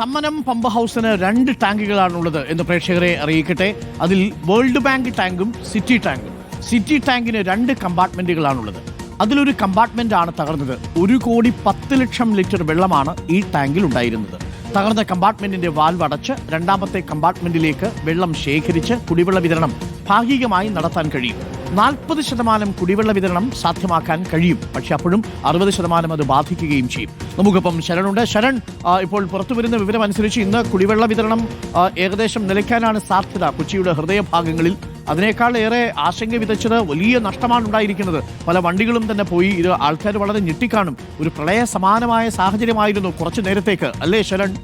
Thammanam pump ഹൗസിന് രണ്ട് ടാങ്കുകളാണുള്ളത് എന്ന് പ്രേക്ഷകരെ അറിയിക്കട്ടെ. അതിൽ വേൾഡ് ബാങ്ക് ടാങ്കും സിറ്റി ടാങ്കും. സിറ്റി ടാങ്കിന് രണ്ട് കമ്പാർട്ട്മെന്റുകളാണുള്ളത്. അതിലൊരു കമ്പാർട്ട്മെന്റ് ആണ് തകർന്നത്. ഒരു കോടി പത്ത് ലക്ഷം ലിറ്റർ വെള്ളമാണ് ഈ ടാങ്കിൽ ഉണ്ടായിരുന്നത്. തകർന്ന കമ്പാർട്ട്മെന്റിന്റെ വാൽവ് അടച്ച് രണ്ടാമത്തെ കമ്പാർട്ട്മെന്റിലേക്ക് വെള്ളം ശേഖരിച്ച് കുടിവെള്ള വിതരണം ഭാഗികമായി നടത്താൻ കഴിയും. നാൽപ്പത് ശതമാനം കുടിവെള്ള വിതരണം സാധ്യമാക്കാൻ കഴിയും. പക്ഷെ അപ്പോഴും അറുപത് ശതമാനം അത് ബാധിക്കുകയും ചെയ്യും. നമുക്കിപ്പം ശരണുണ്ട്. ശരൺ ഇപ്പോൾ പുറത്തു വരുന്ന വിവരം അനുസരിച്ച് ഇന്ന് കുടിവെള്ള വിതരണം ഏകദേശം നിലയ്ക്കാനാണ് സാധ്യത. കൊച്ചിയുടെ ഹൃദയഭാഗങ്ങളിൽ അതിനേക്കാൾ ഏറെ ആശങ്ക വിതച്ചത് വലിയ നഷ്ടമാണ് ഉണ്ടായിരിക്കുന്നത്. പല വണ്ടികളും തന്നെ പോയി ഇത് ആൾക്കാർ വളരെ ഞെട്ടിക്കാണും. ഒരു പ്രളയ സമാനമായ സാഹചര്യമായിരുന്നു കുറച്ചു നേരത്തേക്ക്. അല്ലേ ശരൺ?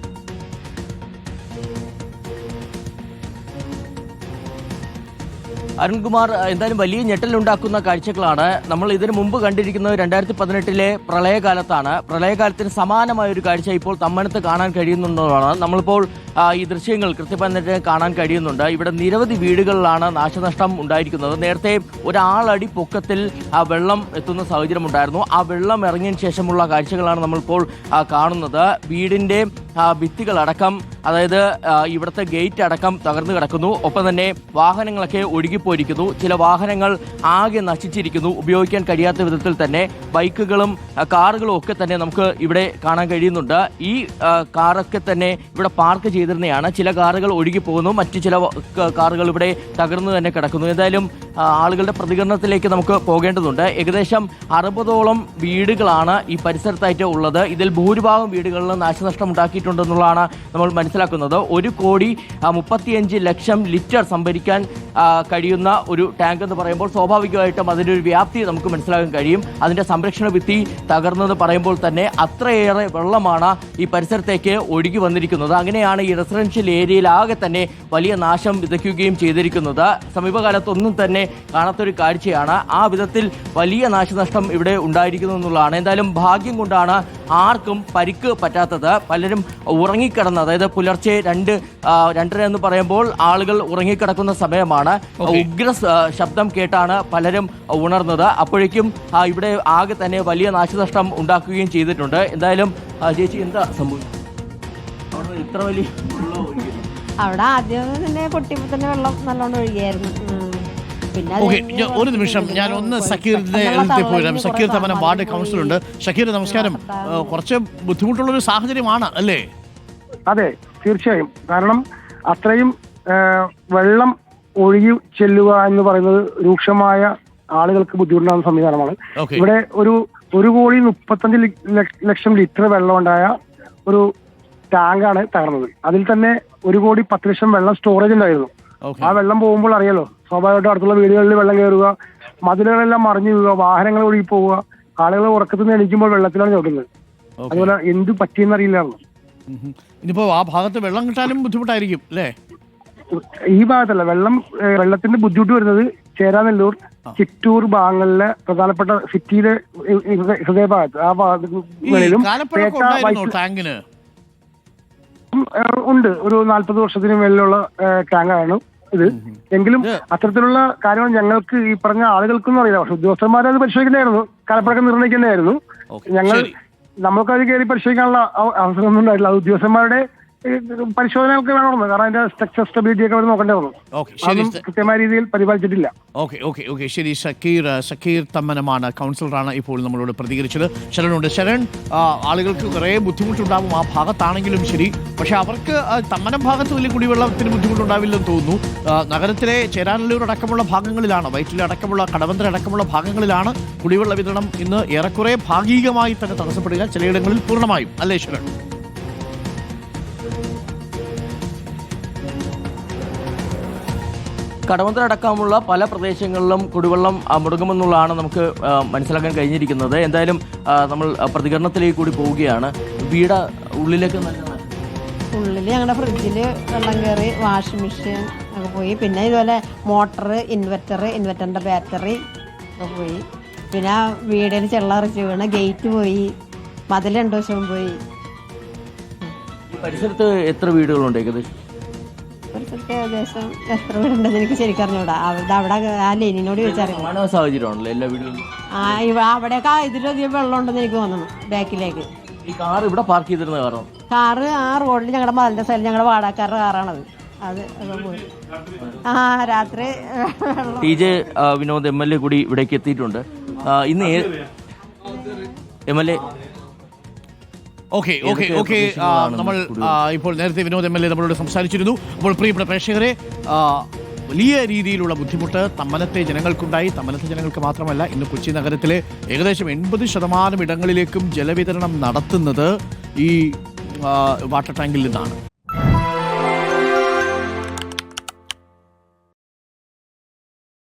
അരുൺകുമാർ എന്തായാലും വലിയ ഞെട്ടലുണ്ടാക്കുന്ന കാഴ്ചകളാണ്. നമ്മൾ ഇതിനു മുമ്പ് കണ്ടിരിക്കുന്നത് രണ്ടായിരത്തി പതിനെട്ടിലെ പ്രളയകാലത്താണ്. പ്രളയകാലത്തിന് സമാനമായ ഒരു കാഴ്ച ഇപ്പോൾ തമ്മനത്ത് കാണാൻ കഴിയുന്നുണ്ടെന്നാണ്. നമ്മളിപ്പോൾ ഈ ദൃശ്യങ്ങൾ കൃത്യമായി കാണാൻ കഴിയുന്നുണ്ട്. ഇവിടെ നിരവധി വീടുകളിലാണ് നാശനഷ്ടം ഉണ്ടായിരിക്കുന്നത്. നേരത്തെ ഒരാളടി പൊക്കത്തിൽ ആ വെള്ളം എത്തുന്ന സാഹചര്യം ഉണ്ടായിരുന്നു. ആ വെള്ളം ഇറങ്ങിയതിന് ശേഷമുള്ള കാഴ്ചകളാണ് നമ്മളിപ്പോൾ കാണുന്നത്. വീടിന്റെ ഭിത്തികളടക്കം അതായത് ഇവിടുത്തെ ഗേറ്റ് അടക്കം തകർന്നു കിടക്കുന്നു. ഒപ്പം തന്നെ വാഹനങ്ങളൊക്കെ ഒഴുകിപ്പോയിരിക്കുന്നു. ചില വാഹനങ്ങൾ ആകെ നശിച്ചിരിക്കുന്നു. ഉപയോഗിക്കാൻ കഴിയാത്ത വിധത്തിൽ തന്നെ ബൈക്കുകളും കാറുകളും ഒക്കെ തന്നെ നമുക്ക് ഇവിടെ കാണാൻ കഴിയുന്നുണ്ട്. ഈ കാറൊക്കെ തന്നെ ഇവിടെ പാർക്ക് ചെയ്തിരുന്നതാണ്. ചില കാറുകൾ ഒഴുകി പോകുന്നു മറ്റു ചില കാറുകൾ ഇവിടെ തകർന്നു തന്നെ കിടക്കുന്നു. എന്തായാലും ആളുകളുടെ പ്രതികരണത്തിലേക്ക് നമുക്ക് പോകേണ്ടതുണ്ട്. ഏകദേശം അറുപതോളം വീടുകളാണ് ഈ പരിസരത്തായിട്ട് ഉള്ളത്. ഇതിൽ ഭൂരിഭാഗം വീടുകളിൽ നാശനഷ്ടം ഉണ്ടാക്കിയിട്ടുണ്ടെന്നുള്ളതാണ് നമ്മൾ മനസ്സിലാക്കുന്നത്. ഒരു കോടി മുപ്പത്തിയഞ്ച് ലക്ഷം ലിറ്റർ സംഭരിക്കാൻ കഴിയുന്ന ഒരു ടാങ്ക് എന്ന് പറയുമ്പോൾ സ്വാഭാവികമായിട്ടും അതിന്റെ ഒരു വ്യാപ്തി നമുക്ക് മനസ്സിലാക്കാൻ കഴിയും. അതിന്റെ സംരക്ഷണ ഭിത്തി തകർന്നത് പറയുമ്പോൾ തന്നെ അത്രയേറെ വെള്ളമാണ് ഈ പരിസരത്തേക്ക് ഒഴുകി വന്നിരിക്കുന്നത്. അങ്ങനെയാണ് ഈ റെസിഡൻഷ്യൽ ഏരിയയിൽ ആകെ തന്നെ വലിയ നാശം വിതയ്ക്കുകയും ചെയ്തിരിക്കുന്നത്. സമീപകാലത്തൊന്നും തന്നെ കാണാത്തൊരു കാഴ്ചയാണ് ആ വിധത്തിൽ വലിയ നാശനഷ്ടം ഇവിടെ ഉണ്ടായിരിക്കുന്നു എന്നുള്ളതാണ്. എന്തായാലും ഭാഗ്യം കൊണ്ടാണ് ആർക്കും പരിക്ക് പറ്റാത്തത് പലരും ഉറങ്ങിക്കിടന്ന് അതായത് പുലർച്ചെ രണ്ട് രണ്ടര എന്ന് പറയുമ്പോൾ ആളുകൾ ഉറങ്ങിക്കിടക്കുന്ന സമയമാണ്. ഉഗ്ര ശബ്ദം കേട്ടാണ് പലരും ഉണർന്നത്. അപ്പോഴേക്കും ഇവിടെ ആകെ തന്നെ വലിയ നാശനഷ്ടം ഉണ്ടാക്കുകയും ചെയ്തിട്ടുണ്ട്. എന്തായാലും ചേച്ചി എന്താ സംഭവിച്ചത് അവിടെ ഇത്ര വലിയ? അവിടെ ആദ്യം തന്നെ പൊട്ടിയപ്പോ തന്നെ വെള്ളം നല്ലോണം ഒഴുകിയായിരുന്നു. ഓക്കെ ഒരു നിമിഷം ഞാൻ ഒന്ന്. സക്കീറിന്റെ പോയിരാം സക്കീർ തമന വാർഡ് ഉണ്ട് ഷക്കീർ നമസ്കാരം. കുറച്ച് ബുദ്ധിമുട്ടുള്ള ഒരു സാഹചര്യമാണ് അല്ലേ? അതെ തീർച്ചയായും. കാരണം അത്രയും വെള്ളം ഒഴുകി ചെല്ലുക എന്ന് പറയുന്നത് രൂക്ഷമായ ആളുകൾക്ക് ബുദ്ധിമുട്ടുണ്ടാകുന്ന സംവിധാനമാണ്. ഇവിടെ ഒരു ഒരു കോടി മുപ്പത്തഞ്ച് ലക്ഷ- ലിറ്റർ വെള്ളം ഉണ്ടായ ഒരു ടാങ്കാണ് തകർന്നത്. അതിൽ തന്നെ ഒരു കോടി പത്ത് ലക്ഷം വെള്ളം സ്റ്റോറേജ് ഉണ്ടായിരുന്നു. ആ വെള്ളം പോകുമ്പോൾ അറിയാലോ സ്വാഭാവികമായിട്ടും അടുത്തുള്ള വീടുകളിൽ വെള്ളം കയറുക മതിലുകളെല്ലാം മറിഞ്ഞു വീഴുക വാഹനങ്ങൾ ഒഴുകി പോവുക ആളുകൾ ഉറക്കത്തിൽ നിന്ന് എണീക്കുമ്പോൾ വെള്ളത്തിലാണ് ചോദിക്കുന്നത് അതുപോലെ എന്ത് പറ്റിയെന്ന് അറിയില്ല. ഇനിയിപ്പോ ആ ഭാഗത്ത് വെള്ളം കിട്ടാനും ബുദ്ധിമുട്ടായിരിക്കും അല്ലേ? ഈ ഭാഗത്തല്ല വെള്ളം വെള്ളത്തിന്റെ ബുദ്ധിമുട്ട് വരുന്നത് ചേരാനെല്ലൂർ ചിറ്റൂർ ഭാഗങ്ങളിലെ പ്രധാനപ്പെട്ട സിറ്റിയിലെ ഹൃദയഭാഗത്ത്. ആ ഭാഗങ്ങളിലും ടാങ്കിന്? ഉണ്ട്. ഒരു നാല്പത് വർഷത്തിന് മേലുള്ള ടാങ്കാണ് ഇത്. എങ്കിലും അത്തരത്തിലുള്ള കാര്യങ്ങൾ ഞങ്ങൾക്ക് ഈ പറഞ്ഞ ആളുകൾക്കൊന്നും അറിയില്ല. പക്ഷെ ഉദ്യോഗസ്ഥന്മാരെ അത് പരിശോധിക്കേണ്ടായിരുന്നു കാലപ്പഴക്കം നിർണയിക്കേണ്ടായിരുന്നു ഞങ്ങൾ നമുക്കത് കയറി പരിശോധിക്കാനുള്ള അവ- അവസരമൊന്നും ഉണ്ടായിട്ടില്ല. അത് ഉദ്യോഗസ്ഥന്മാരുടെ പരിശോധനകൾക്ക് വേണമെന്ന് കാരണം അതിന്റെ സ്ട്രക്ചർ സ്റ്റെബിലിറ്റി ഒക്കെ അവർ നോക്കേണ്ടി വന്നു ഓക്കെ ശരി അതൊന്നും കൃത്യമായ രീതിയിൽ പരിപാലിച്ചിട്ടില്ല. ഓക്കെ ഓക്കെ ഓക്കെ ശരി ഷക്കീർ ഷക്കീർ തമ്മനമാണ് കൗൺസിലറാണ് ഇപ്പോൾ നമ്മളോട് പ്രതികരിച്ചത്. ശരണുണ്ട്. ശരൺ ആ, ആളുകൾക്ക് കുറേ ബുദ്ധിമുട്ടുണ്ടാവും ആ ഭാഗത്താണെങ്കിലും ശരി. പക്ഷെ അവർക്ക് ആ, തമ്മനം ഭാഗത്ത് വലിയ കുടിവെള്ളത്തിന് ബുദ്ധിമുട്ടുണ്ടാവില്ലെന്ന് തോന്നുന്നു. ആ, നഗരത്തിലെ ചേരാനല്ലൂർ അടക്കമുള്ള ഭാഗങ്ങളിലാണ് വയറ്റിലെ അടക്കമുള്ള കടവന്തര അടക്കമുള്ള ഭാഗങ്ങളിലാണ് കുടിവെള്ള വിതരണം ഇന്ന് ഏറെക്കുറെ ഭാഗികമായി തന്നെ തടസ്സപ്പെടുക ചിലയിടങ്ങളിൽ പൂർണമായും. അല്ലേ ശരൺ? കടവന്തര അടക്കമുള്ള പല പ്രദേശങ്ങളിലും കുടിവെള്ളം മുടങ്ങുമെന്നുള്ളതാണ് നമുക്ക് മനസ്സിലാക്കാൻ കഴിഞ്ഞിരിക്കുന്നത്. എന്തായാലും നമ്മൾ പ്രതികരണത്തിലേക്ക് കൂടി പോവുകയാണ്. വീട് ഉള്ളിലേക്ക്. ഉള്ളിൽ ഞങ്ങളുടെ ഫ്രിഡ്ജിൽ വെള്ളം കയറി വാഷിംഗ് മെഷീൻ ഒക്കെ പോയി. പിന്നെ ഇതുപോലെ മോട്ടർ ഇൻവെർട്ടർ ഇൻവെർട്ടറിന്റെ ബാറ്ററി ഒക്കെ പോയി. പിന്നെ വീടിന് ചെള്ളറിച്ച് വീണ് ഗേറ്റ് പോയി. മതിൽ രണ്ടു ദിവസം പോയി. പരിസരത്ത് എത്ര വീടുകളുണ്ട് ഏകദേശം? പരിസരത്ത് ഏകദേശം എത്ര വീടുണ്ടെന്ന് എനിക്ക് ശരിക്കും അറിഞ്ഞൂടാ. അവിടെ അവിടെ ആ ലെനിനോട് ചോദിച്ചറിയാം സമാന സാഹചര്യമാണല്ലോ എല്ലാ വീടുകളിലും ആ ഇവ അവിടെയൊക്കെ ഇതിലധികം വെള്ളം ഉണ്ടെന്ന് എനിക്ക് തോന്നുന്നു ബാക്കിലേക്ക്. ഈ കാർ ഇവിടെ പാർക്ക് ചെയ്തിരുന്ന കാരണം കാറ് ആ റോഡിൽ ഞങ്ങളുടെ മതിലിന്റെ സൈഡിൽ ഞങ്ങളുടെ വാടകക്കാരുടെ കാറാണത്. അത് അത് പോയി. ആ രാത്രി വെള്ളം T J Vinod M L A കൂടി ഇവിടേക്ക് എത്തിയിട്ടുണ്ട്. ആ, ഇന്ന് M L A okay okay okay. നമ്മൾ ഇപ്പോൾ നേരത്തെ വിനോദ് എം എൽ എ നമ്മളോട് സംസാരിച്ചിരുന്നു. അപ്പോൾ പ്രിയപ്പെട്ട പ്രേക്ഷകരെ വലിയ രീതിയിലുള്ള ബുദ്ധിമുട്ട് തമ്മലത്തെ ജനങ്ങൾക്കുണ്ടായി. തമ്മലത്തെ ജനങ്ങൾക്ക് മാത്രമല്ല ഇന്ന് കൊച്ചി നഗരത്തിലെ ഏകദേശം എൺപത് ശതമാനം ഇടങ്ങളിലേക്കും ജലവിതരണം നടത്തുന്നത് ഈ വാട്ടർ ടാങ്കിൽ നിന്നാണ്.